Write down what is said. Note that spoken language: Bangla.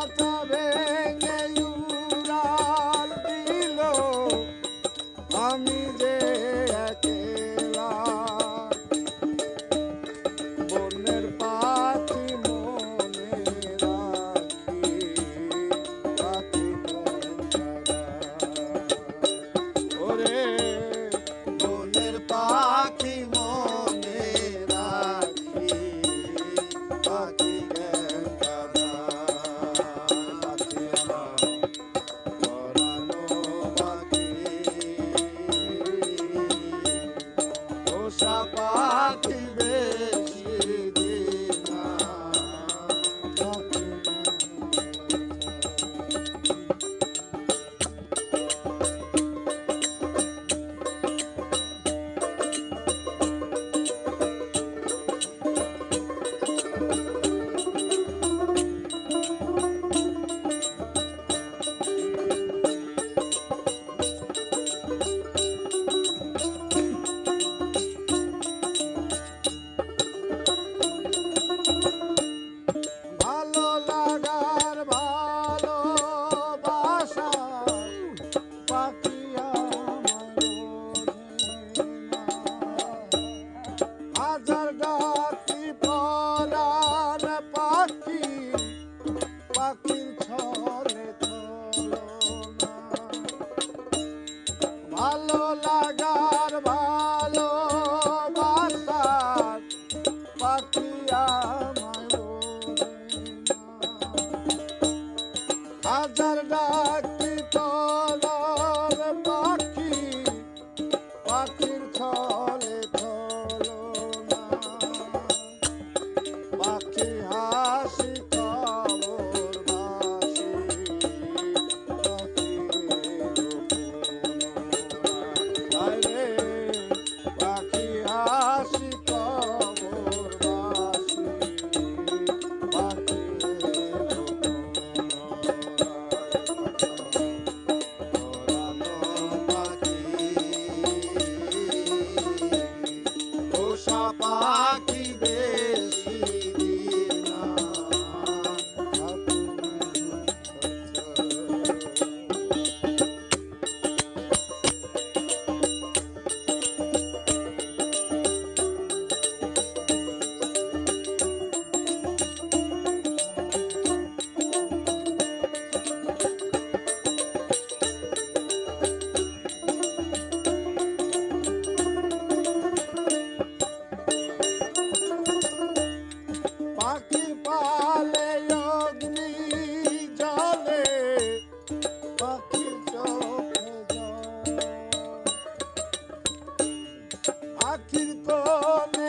Papa. ভালো লাগার ভালো বাসার পাতিয়া হাজার ডাক পাখি পালে অগ্নি জলে পাখি চোখে আখির কোলে